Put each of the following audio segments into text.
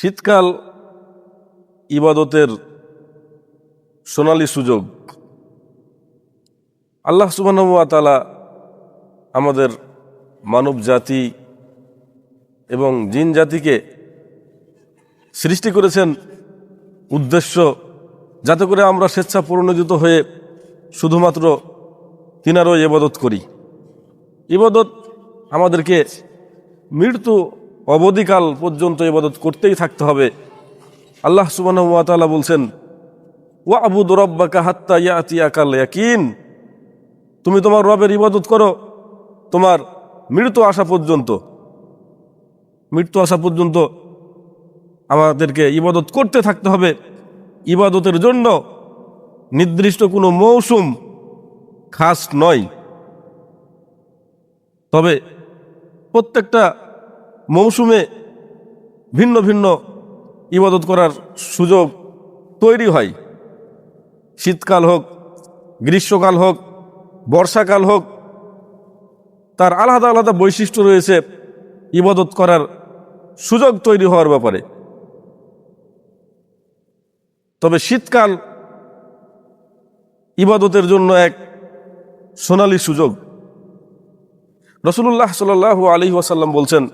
শীতকাল ইবাদতের সোনালি সুযোগ। আল্লাহ সুবাহতালা আমাদের মানব জাতি এবং জিন জাতিকে সৃষ্টি করেছেন উদ্দেশ্য যাতে করে আমরা স্বেচ্ছা পরিণত হয়ে শুধুমাত্র তিনারও ইবাদত করি। ইবাদত আমাদেরকে মৃত্যু অবধিকাল পর্যন্ত ইবাদত করতেই থাকতে হবে। আল্লাহ সুবাহ বলছেন ওয়া আবু দরব্বাকা হাত্তা ইয়াতিয়াকাল ইয়াকিন। তুমি তোমার রবের ইবাদত করো, তোমার মৃত্যু আসা পর্যন্ত। মৃত্যু আসা পর্যন্ত আমাদেরকে ইবাদত করতে থাকতে হবে। ইবাদতের জন্য নির্দিষ্ট কোনো মৌসুম খাস নয়। তবে প্রত্যেকটা মৌসুমে ভিন্ন ভিন্ন ইবাদত করার সুযোগ তৈরি হয়। শীতকাল হোক, গ্রীষ্মকাল হোক, বর্ষাকাল হোক, তার আলাদা আলাদা বৈশিষ্ট্য রয়েছে ইবাদত করার সুযোগ তৈরি হওয়ার ব্যাপারে। তবে শীতকাল ইবাদতের জন্য এক সোনালি সুযোগ। রসুল্লাহ সাল আলী ওয়াসাল্লাম বলছেন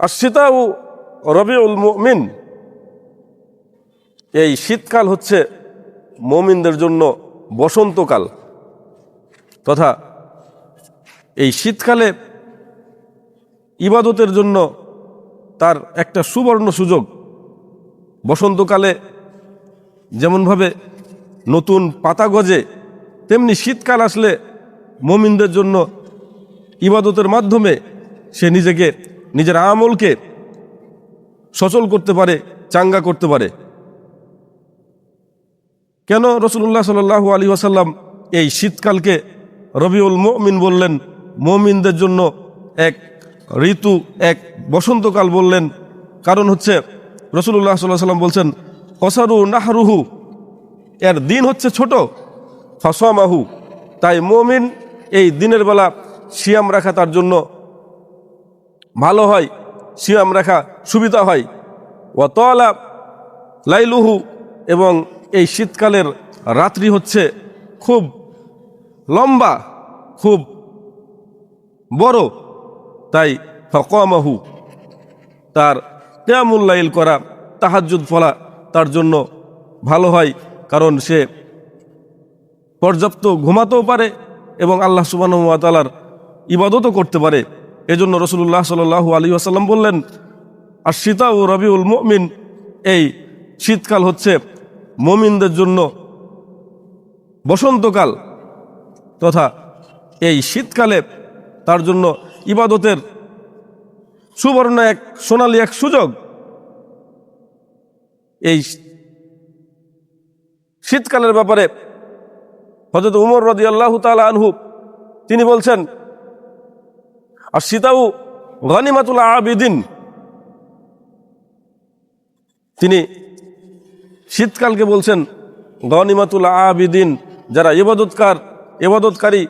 আর সীতাউ রবিউল মুমিন। এই শীতকাল হচ্ছে মমিনদের জন্য বসন্তকাল। তথা এই শীতকালে ইবাদতের জন্য তার একটা সুবর্ণ সুযোগ। বসন্তকালে যেমনভাবে নতুন পাতা গজে, তেমনি শীতকাল আসলে মমিনদের জন্য ইবাদতের মাধ্যমে সে নিজেকে নিজের আমলকে সচল করতে পারে, চাঙ্গা করতে পারে। কেন রসুল্লাহ সাল আলী ওয়াসাল্লাম এই শীতকালকে রবিউল মমিন বললেন? মমিনদের জন্য এক ঋতু, এক বসন্তকাল বললেন। কারণ হচ্ছে রসুল্লাহ সাল্লাহ সাল্লাম বলছেন, কসারু নাহরুহু এর দিন হচ্ছে ছোট। ফসমাহু, তাই মমিন এই দিনের বেলা শিয়াম রাখা তার জন্য ভালো হয় শিয়াম রাখা সুবিধা হয়। ও তলা লাইলুহু এবং এই শীতকালের রাত্রি হচ্ছে খুব লম্বা, খুব বড়। তাই ফকামাহু, তার কেয়ামুল্লাইল করা তাহাজুদ ফলা তার জন্য ভালো হয়, কারণ সে পর্যাপ্ত ঘুমাতেও পারে এবং আল্লাহ সুবাহতালার ইবাদতও করতে পারে। এজন্য রসুল্লাহ সাল্লু আলী আসাল্লাম বললেন আর সীতা ও রবিউল মমিন এই শীতকাল হচ্ছে মমিনদের জন্য বসন্তকাল তথা এই শীতকালে তার জন্য ইবাদতের সুবর্ণ এক সোনালী এক সুযোগ। এই শীতকালের ব্যাপারে হজরত উমর রদি আল্লাহ তালা আনহু, তিনি বলছেন আর সীতাউ গনিমাতুল আবিদিন। তিনি শীতকালকে বলছেন, গনিমাতুল আবিদিন, যারা ইবাদতকার, ইবাদতকারী,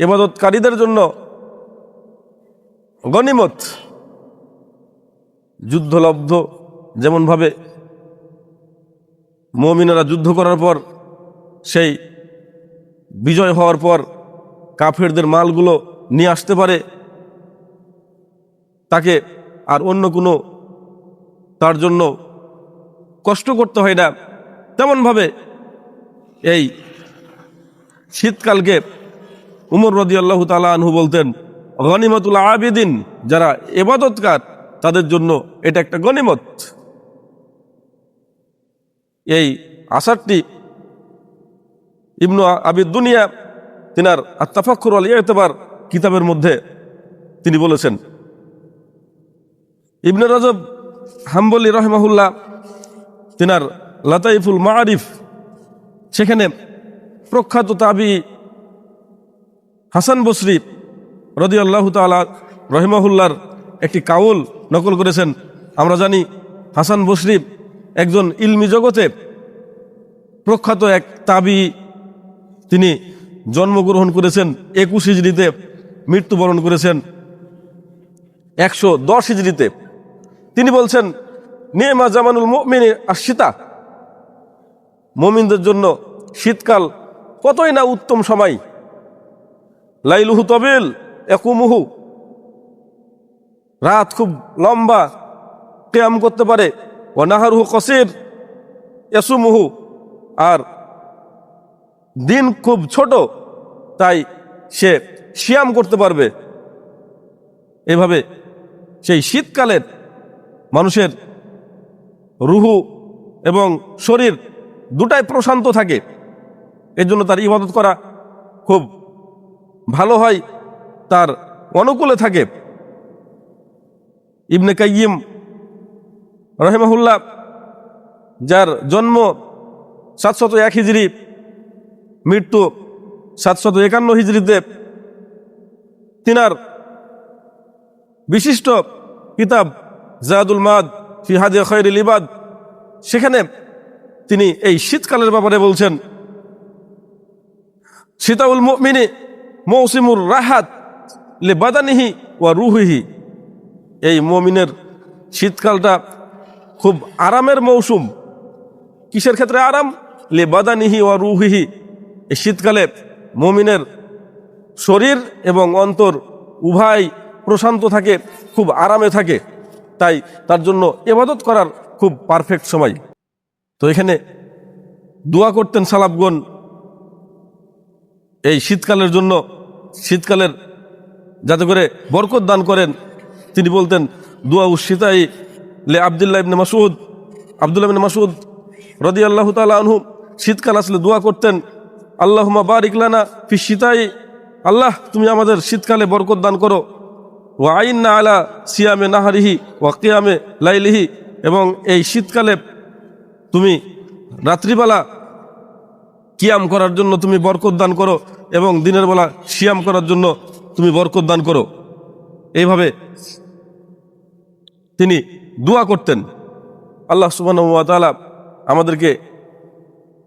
ইবাদতকারীদের জন্য গনিমত, যুদ্ধলব্ধ, যেমনভাবে মমিনারা যুদ্ধ করার পর, সেই বিজয় হওয়ার পর কাফেরদের মালগুলো নিয়ে আসতে পারে তাকে আর অন্য কোনো তার জন্য কষ্ট করতে হয় না। তেমনভাবে এই শীতকালকে উমর রদি আল্লাহ তালা আনহু বলতেন, গনিমতুল আবিদিন যারা এবাদতকার তাদের জন্য এটা একটা গনিমত। এই আষাঢ়টি ইবনু আবিদ দুনিয়া, তিনার আত্তাফাক্ষর আলী এতেবার কিতাবের মধ্যে তিনি বলেছেন। ইবনে রজব হাম্বলি রহমাহুল্লাহ তিনার লাতাইফুল মারিফ সেখানে প্রখ্যাত তাবি হাসান বসরি রদি আল্লাহ তালা রহিমাহুল্লার একটি কাউল নকল করেছেন। আমরা জানি হাসান বসরি একজন ইলমি জগতে প্রখ্যাত এক তাবি। তিনি জন্মগ্রহণ করেছেন একুশ হিজড়িতে, মৃত্যুবরণ করেছেন একশো দশ হিজড়িতে। তিনি বলছেন, নিয়মা জামানুল মিনি আর সীতা মমিনদের জন্য শীতকাল কতই না উত্তম সময়। লাইলুহু তবিল, একুমুহু। রাত খুব লম্বা কেয়াম করতে পারে। ও নাহারুহু কসির এসুমুহু আর দিন খুব ছোট, তাই সে শিয়াম করতে পারবে। এভাবে সেই শীতকালের মানুষের রুহু এবং শরীর দুটাই প্রশান্ত থাকে। এর জন্য তার ইবাদত করা খুব ভালো হয়, তার অনুকূলে থাকে। ইবনে কাইয়িম রহেমাহুল্লাহ, যার জন্ম সাতশত এক হিজড়ি মৃত্যু সাতশত একান্ন হিজড়িতে তিনার বিশিষ্ট কিতাব জাহাদুল মাদ ফিহাদে খৈরুল ইবাদ সেখানে তিনি এই শীতকালের ব্যাপারে বলছেন শীতাউল মিনি মৌসিমুর রাহাত লে বাদানিহি ওয়া রুহিহি। এই মমিনের শীতকালটা খুব আরামের মৌসুম। কিসের ক্ষেত্রে আরাম? লে বাদানিহি ওয়া রুহিহি। এই শীতকালে মমিনের শরীর এবং অন্তর উভয় প্রশান্ত থাকে, খুব আরামে থাকে। তাই তার জন্য এবাদত করার খুব পারফেক্ট সময়। তো এখানে দোয়া করতেন সালাবগণ, এই শীতকালের জন্য, শীতকালের যাতে করে বরকত দান করেন। তিনি বলতেন, দুয়া উশিতাই লে আবদুল্লাহ ইবনে মাসুদ আবদুল্লাহ ইবনে মাসুদ রদি আল্লাহ তালা আনহু শীতকাল আসলে দোয়া করতেন আল্লাহুমা বারিকলানা ফি শীতাই আল্লাহ, তুমি আমাদের শীতকালে বরকত দান করো। ও আইন্না আলা সিয়ামে নাহারিহি ও কিয়ামে লাইলিহি। এবং এই শীতকালে তুমি রাত্রিবেলা কিয়াম করার জন্য তুমি বরকত দান করো এবং দিনের বেলা শিয়াম করার জন্য তুমি বরকত দান করো। এইভাবে তিনি দোয়া করতেন। আল্লাহ সুবাহ আমাদেরকে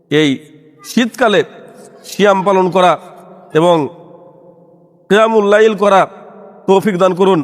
এই শীতকালে শিয়াম পালন করা এবং কেয়ামুল্লাইল করা তৌফিক দান করুন।